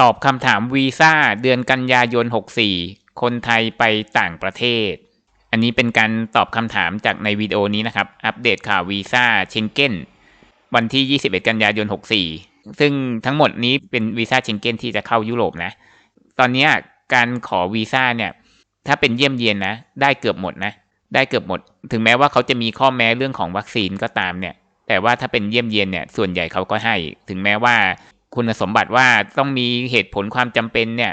ตอบคำถามวีซ่าเดือนกันยายน 64 คนไทยไปต่างประเทศ อันนี้เป็นการตอบคำถามจากในวิดีโอนี้นะครับ อัปเดตข่าววีซ่าเชงเก้นวันที่ 21 กันยายน 64 ซึ่งทั้งหมดนี้เป็นวีซ่าเชงเก้นที่จะเข้ายุโรปนะ ตอนนี้การขอวีซ่าเนี่ย ถ้าเป็นเยี่ยมเยียนนะ ได้เกือบหมดนะ ได้เกือบหมด ถึงแม้ว่าเขาจะมีข้อแม้เรื่องของวัคซีนก็ตามเนี่ย แต่ว่าถ้าเป็นเยี่ยมเยียนเนี่ย ส่วนใหญ่เขาก็ให้ ถึงแม้ว่า คุณสมบัติว่าต้องมีเหตุผลความจำเป็นเนี่ย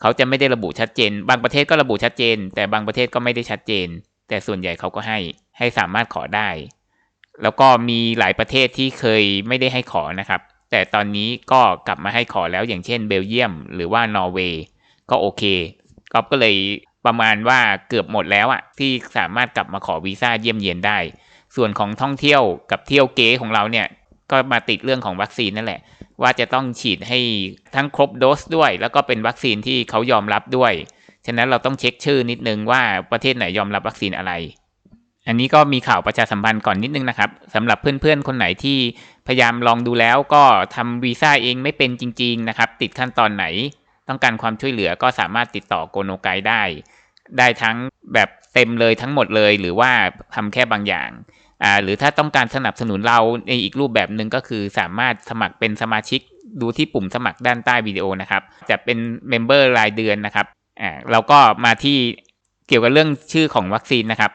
เขาจะไม่ได้ระบุชัดเจน บางประเทศก็ระบุชัดเจน แต่บางประเทศก็ไม่ได้ชัดเจน แต่ส่วนใหญ่เขาก็ให้ให้สามารถขอได้ แล้วก็มีหลายประเทศที่เคยไม่ได้ให้ขอนะครับ แต่ตอนนี้ก็กลับมาให้ขอแล้วอย่างเช่นเบลเยียม หรือว่านอร์เวย์ก็โอเคก็ก็เลยประมาณว่าเกือบหมดแล้วอะที่สามารถกลับมาขอวีซ่าเยี่ยมเยียนได้ ส่วนของท่องเที่ยวกับเที่ยวเก๋ของเราเนี่ยก็มาติดเรื่องของวัคซีนนั่นแหละ ว่าจะต้องฉีดให้ทั้งครบโดสด้วย แล้วก็เป็นวัคซีนที่เขายอมรับด้วย ฉะนั้นเราต้องเช็คชื่อนิดนึงว่าประเทศไหนยอมรับวัคซีนอะไร อันนี้ก็มีข่าวประชาสัมพันธ์ก่อนนิดนึงนะครับสำหรับเพื่อนๆคนไหนที่พยายามลองดูแล้วก็ทำวีซ่าเองไม่เป็นจริง ๆนะครับ ติดขั้นตอนไหน ต้องการความช่วยเหลือก็สามารถติดต่อโกโนไกได้ ได้ทั้งแบบเต็มเลยทั้งหมดเลย หรือว่าทำแค่บางอย่าง อ่าหรือถ้าต้องการสนับสนุนเราในอีกรูปแบบหนึ่งก็คือสามารถสมัครเป็นสมาชิกดูที่ปุ่มสมัครด้านใต้วิดีโอนะครับ จะเป็นเมมเบอร์รายเดือนนะครับอ่าเราก็มาที่เกี่ยวกับเรื่องชื่อของวัคซีนนะครับ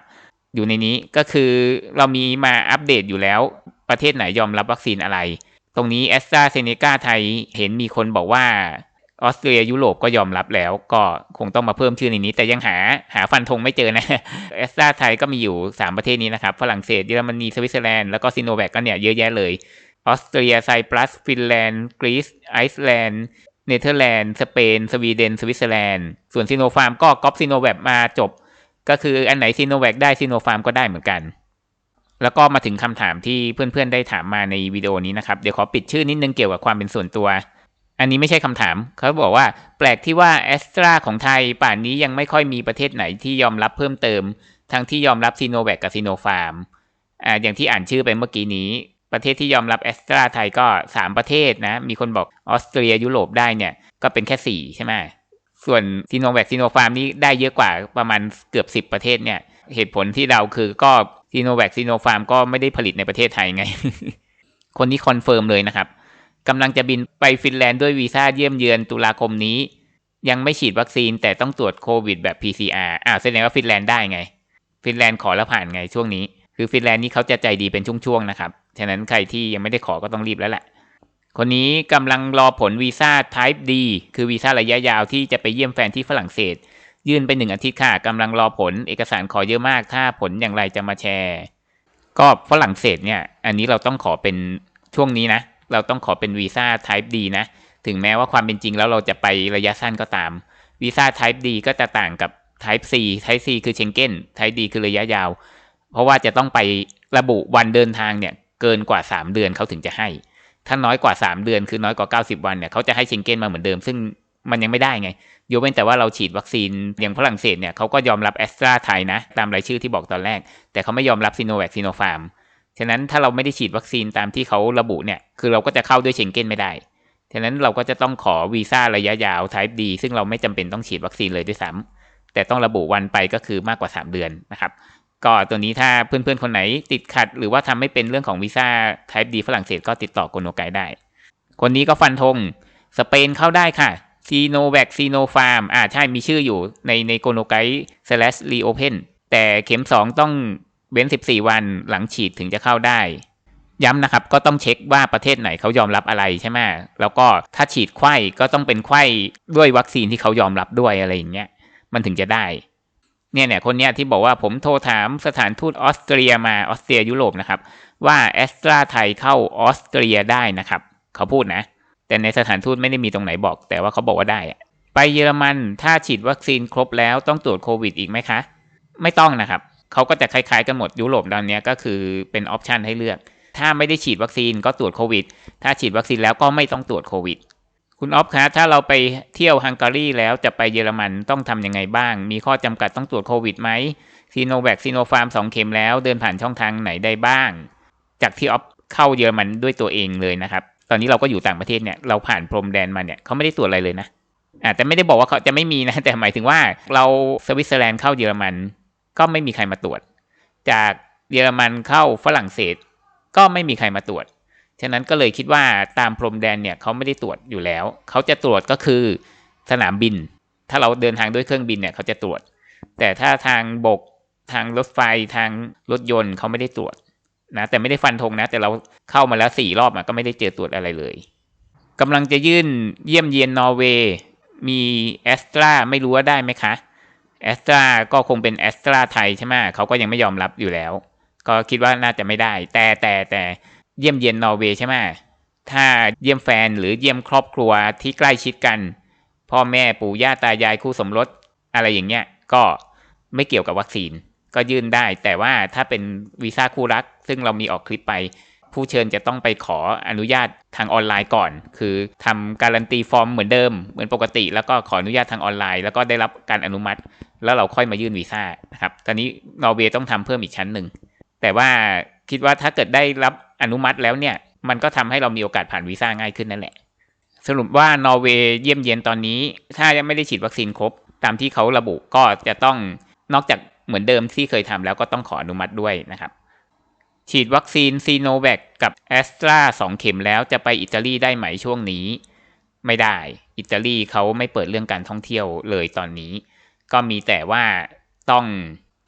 อยู่ในนี้ก็คือเรามีมาอัปเดตอยู่แล้ว ประเทศไหนยอมรับวัคซีนอะไร ตรงนี้แอสตราเซเนกาไทยเห็นมีคนบอกว่า ออสเตรียยุโรปก็ยอมรับแล้วก็คงต้องมาเพิ่มชื่อในนี้ แต่ยังหาหาฟันธงไม่เจอนะแอสตราไทยก็มีอยู่ 3 ประเทศนี้นะครับ ฝรั่งเศสเยอรมนีสวิตเซอร์แลนด์แล้วก็ซิโนแวคก็เนี่ยเยอะแยะเลยออสเตรียไซปรัสฟินแลนด์กรีซไอซ์แลนด์เนเธอร์แลนด์สเปน สวีเดน สวิตเซอร์แลนด์ส่วนซิโนฟาร์มก็ก๊อปซิโนแวคมาจบ ก็คืออันไหนซีโนแวคได้ซีโนฟาร์มก็ได้เหมือนกันแล้วก็มาถึงคำถามที่เพื่อนๆได้ถามมาในวิดีโอนี้นะครับ เดี๋ยวขอปิดชื่อนิดนึงเกี่ยวกับความเป็นส่วนตัว อันนี้ไม่ใช่คำถาม เขาบอกว่า แปลกที่ว่าแอสตราของไทยป่านนี้ยังไม่ค่อยมีประเทศไหนที่ยอมรับเพิ่มเติม ทั้งที่ยอมรับซีโนแวคกับซีโนฟาร์มอ่าอย่างที่อ่านชื่อไปเมื่อกี้นี้ ประเทศที่ยอมรับแอสตราไทยก็ 3 ประเทศนะ มีคนบอกออสเตรียยุโรปได้เนี่ย ก็เป็นแค่ 4 ใช่ไหมส่วนซีโนแวคซีโนฟาร์มนี่ได้เยอะกว่าประมาณเกือบ 10 ประเทศเนี่ย เหตุผลที่เราคือก็ซีโนแวคซีโนฟาร์มก็ไม่ได้ผลิตในประเทศไทยไง คนนี้คอนเฟิร์มเลยนะครับ กำลังจะบินไปฟินแลนด์ด้วยวีซ่าเยี่ยมเยือนตุลาคมนี้ ยังไม่ฉีดวัคซีนแต่ต้องตรวจโควิดแบบ PCR อ่าแสดงว่าฟินแลนด์ได้ไง ฟินแลนด์ขอแล้วผ่านไงช่วงนี้ คือฟินแลนด์นี่เขาจะใจดีเป็นช่วงๆนะครับ ฉะนั้นใครที่ยังไม่ได้ขอก็ต้องรีบแล้วแหละ คนนี้กำลังรอผลวีซ่า Type D คือวีซ่าระยะยาวที่จะไปเยี่ยมแฟนที่ฝรั่งเศส ยื่นไปหนึ่งอาทิตย์ค่ะกำลังรอผลเอกสารขอเยอะมาก ถ้าผลอย่างไรจะมาแชร์ ก็ฝรั่งเศสเนี่ย อันนี้เราต้องขอเป็นช่วงนี้นะ เราต้องขอเป็นวีซ่า Type D นะ ถึงแม้ว่าความเป็นจริงแล้วเราจะไประยะสั้นก็ตาม วีซ่า Type D ก็จะต่างกับ Type C Type C คือเชงเก้น Type D คือระยะยาว เพราะว่าจะต้องไประบุวันเดินทางเนี่ยเกินกว่า 3 เดือนเขาถึงจะให้ ถ้าน้อยกว่า 3 เดือนคือน้อยกว่า 90 วันเนี่ยเขาจะให้เชงเก้นมาเหมือนเดิม ซึ่งมันยังไม่ได้ไง ยกเว้นแต่ว่าเราฉีดวัคซีนอย่างฝรั่งเศสเนี่ยเขาก็ยอมรับแอสตราไทยนะ ตามรายชื่อที่บอกตอนแรก แต่เขาไม่ยอมรับซีโนแวคซีโนฟาร์ม ฉะนั้นถ้าเราไม่ได้ฉีดวัคซีนตามที่เขาระบุเนี่ย คือเราก็จะเข้าด้วยเชงเก้นไม่ได้ ฉะนั้นเราก็จะต้องขอวีซ่าระยะยาว Type D ซึ่งเราไม่จำเป็นต้องฉีดวัคซีนเลยด้วยซ้ำแต่ต้องระบุวันไปก็คือมากกว่า 3 เดือนนะครับ ก็ตัวนี้ถ้าเพื่อนๆ คนไหนติดขัด หรือว่าทำไม่เป็นเรื่องของวีซ่า Type D ฝรั่งเศสก็ติดต่อโกโนไกได้ คนนี้ก็ฟันธงสเปนเข้าได้ค่ะซีโนแวคซีโนฟาร์มอ่าใช่มีชื่ออยู่ในในโกโนไก slash reopen แต่เข็ม 2 ต้อง เว้น 14 วันหลังฉีดถึงจะเข้าได้ ย้ำนะครับก็ต้องเช็คว่าประเทศไหนเขายอมรับอะไรใช่ไหมแล้วก็ถ้าฉีดไข้ก็ต้องเป็นไข้ด้วยวัคซีนที่เขายอมรับด้วยอะไรอย่างเงี้ยมันถึงจะได้เนี่ยเนี่ยคนเนี้ยที่บอกว่าผมโทรถามสถานทูตออสเตรียมาออสเตรียยุโรปนะครับ ว่าแอสตราไทยเข้าออสเตรียได้นะครับ เขาพูดนะ แต่ในสถานทูตไม่ได้มีตรงไหนบอก แต่ว่าเขาบอกว่าได้ ไปเยอรมันถ้าฉีดวัคซีนครบแล้วต้องตรวจโควิดอีกไหมคะ ไม่ต้องนะครับ เขาก็จะคล้ายๆกันหมดยุโรปตอนนี้ก็คือเป็นออปชันให้เลือก ถ้าไม่ได้ฉีดวัคซีนก็ตรวจโควิด ถ้าฉีดวัคซีนแล้วก็ไม่ต้องตรวจโควิด คุณออฟคะถ้าเราไปเที่ยวฮังการีแล้วจะไปเยอรมันต้องทำยังไงบ้าง มีข้อจำกัดต้องตรวจโควิดไหมซีโนแวคซีโนฟาร์มสองเข็มแล้ว เดินผ่านช่องทางไหนได้บ้าง จากที่ออฟเข้าเยอรมันด้วยตัวเองเลยนะครับ ตอนนี้เราก็อยู่ต่างประเทศเนี่ยเราผ่านพรมแดนมาเนี่ยเขาไม่ได้ตรวจอะไรเลยนะอ่าแต่ไม่ได้บอกว่าเขาจะไม่มีนะ แต่หมายถึงว่าเราสวิตเซอร์แลนด์เข้าเยอรมัน ก็ไม่มีใครมาตรวจ จากเยอรมันเข้าฝรั่งเศส ก็ไม่มีใครมาตรวจ ฉะนั้นก็เลยคิดว่าตามพรมแดนเนี่ยเขาไม่ได้ตรวจอยู่แล้ว เขาจะตรวจก็คือสนามบิน ถ้าเราเดินทางด้วยเครื่องบินเนี่ยเขาจะตรวจ แต่ถ้าทางบกทางรถไฟทางรถยนต์เขาไม่ได้ตรวจนะแต่ไม่ได้ฟันธงนะ แต่เราเข้ามาแล้วสี่รอบก็ไม่ได้เจอตรวจอะไรเลยกำลังจะยื่นเยี่ยมเยียนนอร์เวย์มีแอสตราไม่รู้ว่าได้ไหมคะ แอสตราก็คงเป็นแอสตราไทยใช่ไหมเขาก็ยังไม่ยอมรับอยู่แล้ว ก็คิดว่าน่าจะไม่ได้ แต่แต่แต่เยี่ยมเยียนนอร์เวย์ใช่ไหมถ้าเยี่ยมแฟนหรือเยี่ยมครอบครัวที่ใกล้ชิดกัน พ่อแม่ปู่ย่าตายายคู่สมรสอะไรอย่างเงี้ยก็ไม่เกี่ยวกับวัคซีนก็ยื่นได้ แต่ว่าถ้าเป็นวีซ่าคู่รัก ซึ่งเรามีออกคลิปไป ผู้เชิญจะต้องไปขออนุญาตทางออนไลน์ก่อน คือทำการันตีฟอร์มเหมือนเดิม เหมือนปกติ แล้วก็ขออนุญาตทางออนไลน์ แล้วก็ได้รับการอนุมัติ แล้วเราค่อยมายื่นวีซ่านะครับ ตอนนี้นอร์เวย์ต้องทำเพิ่มอีกชั้นหนึ่ง แต่ว่าคิดว่าถ้าเกิดได้รับอนุมัติแล้วเนี่ย มันก็ทำให้เรามีโอกาสผ่านวีซ่าง่ายขึ้นนั่นแหละ สรุปว่านอร์เวย์เยี่ยมเยียนตอนนี้ ถ้ายังไม่ได้ฉีดวัคซีนครบ ตามที่เขาระบุก็จะต้องนอกจากเหมือนเดิมที่เคยทำแล้วก็ต้องขออนุมัติด้วยนะครับ ฉีดวัคซีนซีโนแวคกับแอสตราสองเข็มแล้วจะไปอิตาลีได้ไหมช่วงนี้ ไม่ได้ อิตาลีเขาไม่เปิดเรื่องการท่องเที่ยวเลยตอนนี้ ก็มีแต่ว่าต้อง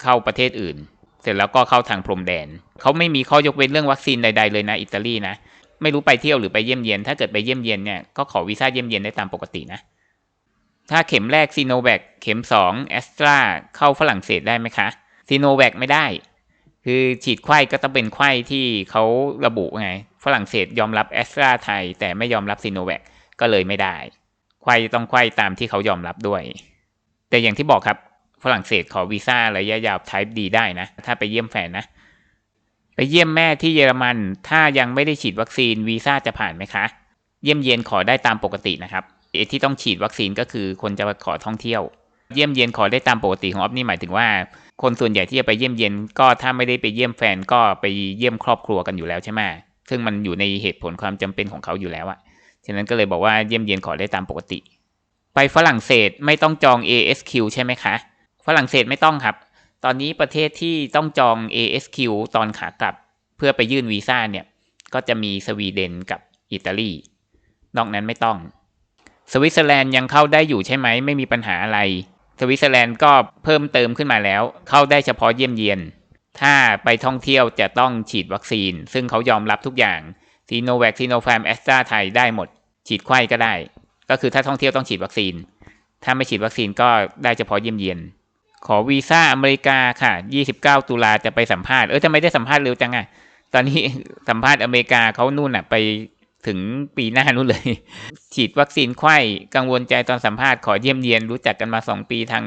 เข้าประเทศอื่น เสร็จแล้วก็เข้าทางพรมแดน เขาไม่มีข้อยกเว้นเรื่องวัคซีนใด ๆ เลยนะอิตาลีนะ ไม่รู้ไปเที่ยวหรือไปเยี่ยมเยียน ถ้าเกิดไปเยี่ยมเยียนเนี่ยก็ขอวีซ่าเยี่ยมเยียนได้ตามปกตินะ ถ้าเข็มแรกซีโนแวคเข็มสองแอสตราเข้าฝรั่งเศสได้ไหมคะซีโนแวคไม่ได้ คือฉีดไข้ก็ต้องเป็นไข้ที่เขาระบุไง ฝรั่งเศสยอมรับแอสตราไทย แต่ไม่ยอมรับซีโนแวคก็เลยไม่ได้ไข้ต้องไข้ตามที่เขายอมรับด้วย แต่อย่างที่บอกครับฝรั่งเศสขอวีซ่าระยะยาว Type D ได้นะ ถ้าไปเยี่ยมแฟนนะ ไปเยี่ยมแม่ที่เยอรมัน ถ้ายังไม่ได้ฉีดวัคซีนวีซ่าจะผ่านไหมคะ เยี่ยมเยียนขอได้ตามปกตินะครับที่ต้องฉีดวัคซีนก็คือคนจะขอท่องเที่ยว เยี่ยมเยียนขอได้ตามปกติของออฟนี่หมายถึงว่า คนส่วนใหญ่ที่จะไปเยี่ยมเยียนก็ถ้าไม่ได้ไปเยี่ยมแฟนก็ไปเยี่ยมครอบครัวกันอยู่แล้วใช่ไหมซึ่งมันอยู่ในเหตุผลความจำเป็นของเขาอยู่แล้วอะฉะนั้นก็เลยบอกว่าเยี่ยมเยียนขอได้ตามปกติ ไปฝรั่งเศสไม่ต้องจอง ASQ ใช่ไหมคะ ฝรั่งเศสไม่ต้องครับ ตอนนี้ประเทศที่ต้องจอง ASQ ตอนขากลับ เพื่อไปยื่นวีซ่าเนี่ย ก็จะมีสวีเดนกับอิตาลี นอกนั้นไม่ต้อง สวิตเซอร์แลนด์ยังเข้าได้อยู่ใช่ไหม ไม่มีปัญหาอะไร สวิตเซอร์แลนด์ก็เพิ่มเติมขึ้นมาแล้ว เข้าได้เฉพาะเยี่ยมเยียน ถ้าไปท่องเที่ยวจะต้องฉีดวัคซีน ซึ่งเขายอมรับทุกอย่างซีโนแวคซีโนฟาร์มแอสตราไทยได้หมด ฉีดไข้ก็ได้ ก็คือถ้าท่องเที่ยวต้องฉีดวัคซีน ถ้าไม่ฉีดวัคซีนก็ได้เฉพาะเยี่ยมเยียน ขอวีซ่าอเมริกาค่ะ 29 ตุลาจะไปสัมภาษณ์ เออทำไมได้สัมภาษณ์เร็วจังอะตอนนี้สัมภาษณ์อเมริกาเขานู่นอะไป ถึงปีหน้านู้นเลย ฉีดวัคซีนไข้กังวลใจตอนสัมภาษณ์ขอเยี่ยมเยียนรู้จักกันมาสองปีทาง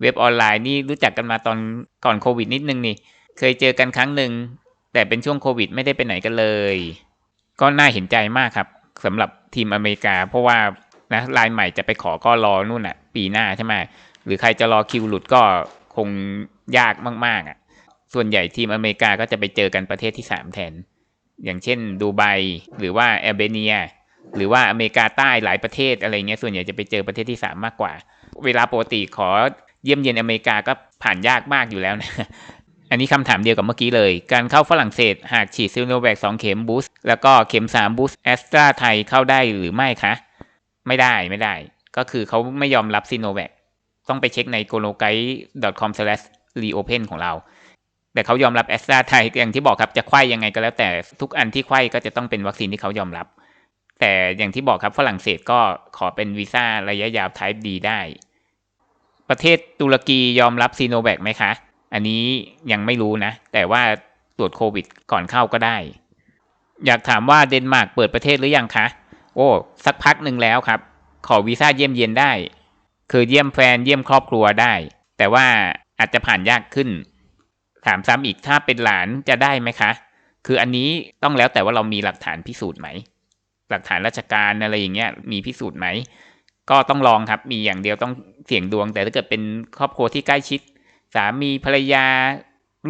เว็บออนไลน์นี่รู้จักกันมาตอนก่อนโควิดนิดนึงนี่ เคยเจอกันครั้งหนึ่งแต่เป็นช่วงโควิดไม่ได้ไปไหนกันเลย ก็น่าเห็นใจมากครับสำหรับทีมอเมริกา เพราะว่านะลายใหม่จะไปขอก็รอนู่นอะ ปีหน้าใช่ไหมหรือใครจะรอคิวหลุดก็คงยากมากๆอะ ส่วนใหญ่ทีมอเมริกาก็จะไปเจอกันประเทศที่สามแทน อย่างเช่นดูไบหรือว่าแอลเบเนีย หรือว่าอเมริกาใต้หลายประเทศอะไรเงี้ยส่วนใหญ่จะไปเจอประเทศที่สามากกว่า เวลาปกติขอเยี่ยมเยียนอเมริกาก็ผ่านยากมากอยู่แล้วนะอันนี้คำถามเดียวกับเมื่อกี้เลย การเข้าฝรั่งเศสหากฉีดซิโนแวคสองเข็มบูสแล้วก็เข็มสามบูสแอสตราไทยเข้าได้หรือไม่คะ ไม่ได้ไม่ได้ ก็คือเขาไม่ยอมรับซิโนแวคต้องไปเช็คใน g o l o g a i c o m r e o p e n ของเรา แต่เขายอมรับแอสตราไทยอย่างที่บอกครับจะไข้ยังไงก็แล้วแต่ทุกอันที่ไข้ก็จะต้องเป็นวัคซีนที่เขายอมรับ แต่อย่างที่บอกครับฝรั่งเศสก็ขอเป็นวีซ่าระยะยาว Type D ได้ ประเทศตุรกียอมรับซีโนแวคไหมคะ อันนี้ยังไม่รู้นะ แต่ว่าตรวจโควิดก่อนเข้าก็ได้ อยากถามว่าเดนมาร์กเปิดประเทศหรือยังคะ โอ้สักพักหนึ่งแล้วครับ ขอวีซ่าเยี่ยมเยียนได้ คือเยี่ยมแฟนเยี่ยมครอบครัวได้ แต่ว่าอาจจะผ่านยากขึ้น ถามซ้ำอีกถ้าเป็นหลานจะได้ไหมคะ คืออันนี้ต้องแล้วแต่ว่าเรามีหลักฐานพิสูจน์ไหม หลักฐานราชการอะไรอย่างเงี้ยมีพิสูจน์ไหม ก็ต้องลองครับมีอย่างเดียวต้องเสี่ยงดวง แต่ถ้าเกิดเป็นครอบครัวที่ใกล้ชิด สามีภรรยา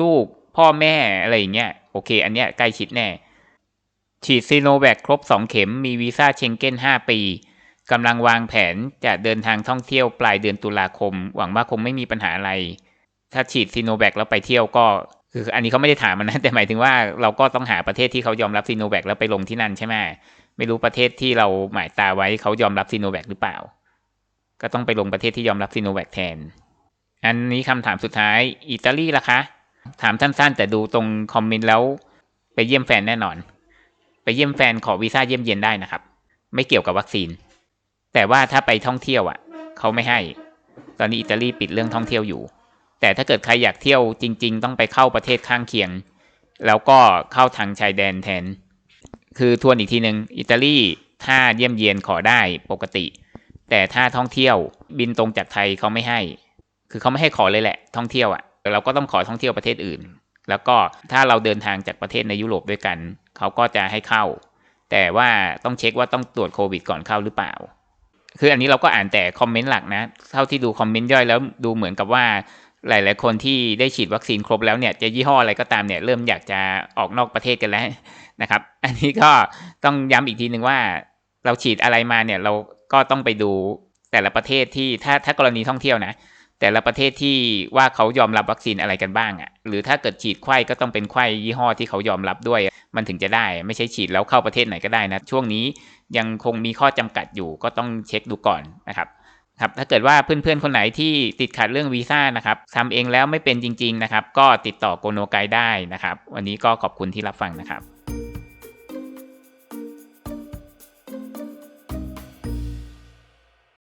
ลูก พ่อแม่อะไรอย่างเงี้ยโอเค อันเนี้ยใกล้ชิดแน่ ฉีดซีโนแวคครบ 2 เข็มมีวีซ่าเชงเก้น 5 ปีกำลังวางแผนจะเดินทางท่องเที่ยวปลายเดือนตุลาคม หวังว่าคงไม่มีปัญหาอะไร ถ้าฉีดซีโนแวคแล้วไปเที่ยวก็คืออันนี้เขาไม่ได้ถามมันนะแต่หมายถึงว่าเราก็ต้องหาประเทศที่เขายอมรับซีโนแวคแล้วไปลงที่นั่นใช่ไหมไม่รู้ประเทศที่เราหมายตาไว้เขายอมรับซีโนแวคหรือเปล่า ก็ต้องไปลงประเทศที่ยอมรับซีโนแวคแทน อันนี้คำถามสุดท้ายอิตาลีล่ะคะ ถามสั้นๆ แต่ดูตรงคอมเมนต์แล้วไปเยี่ยมแฟนแน่นอน ไปเยี่ยมแฟนขอวีซ่าเยี่ยมเยียนได้นะครับ ไม่เกี่ยวกับวัคซีน แต่ว่าถ้าไปท่องเที่ยวอะ เขาไม่ให้ ตอนนี้อิตาลีปิดเรื่องท่องเที่ยวอยู่ แต่ถ้าเกิดใครอยากเที่ยวจริง ๆ ต้องไปเข้าประเทศข้างเคียง แล้วก็เข้าทางชายแดนแทน คือทวนอีกทีหนึ่งอิตาลีถ้าเยี่ยมเยียนขอได้ปกติ แต่ถ้าท่องเที่ยวบินตรงจากไทยเขาไม่ให้ คือเขาไม่ให้ขอเลยแหละ ท่องเที่ยวอะ่ะเราก็ต้องขอท่องเที่ยวประเทศอื่น แล้วก็ถ้าเราเดินทางจากประเทศในยุโรปด้วยกัน เขาก็จะให้เข้า แต่ว่าต้องเช็คว่าต้องตรวจโควิดก่อนเข้าหรือเปล่า คืออันนี้เราก็อ่านแต่คอมเมนต์หลักนะ เท่าที่ดูคอมเมนต์ย่อยแล้วดูเหมือนกับว่า หลาย ๆ คนที่ได้ฉีดวัคซีนครบแล้วเนี่ยจะยี่ห้ออะไรก็ตามเนี่ยเริ่มอยากจะออกนอกประเทศกันแล้วนะครับ อันนี้ก็ต้องย้ำอีกทีหนึ่งว่า เราฉีดอะไรมาเนี่ยเราก็ต้องไปดูแต่ละประเทศที่ถ้าถ้ากรณีท่องเที่ยวนะ แต่ละประเทศที่ว่าเขายอมรับวัคซีนอะไรกันบ้างอะ่ะ หรือถ้าเกิดฉีดไข้ก็ต้องเป็นไข้ยี่ห้อที่เขายอมรับด้วย มันถึงจะได้ ไม่ใช่ฉีดแล้วเข้าประเทศไหนก็ได้นะ ช่วงนี้ยังคงมีข้อจำกัดอยู่ก็ต้องเช็คดูก่อนนะครับ ครับถ้าเกิดว่าเพื่อนๆ คนไหนที่ติดขัดเรื่องวีซ่านะครับทำเองแล้วไม่เป็นจริง ๆ นะครับ ก็ติดต่อโกโนไกได้นะครับ วันนี้ก็ขอบคุณที่รับฟังนะครับ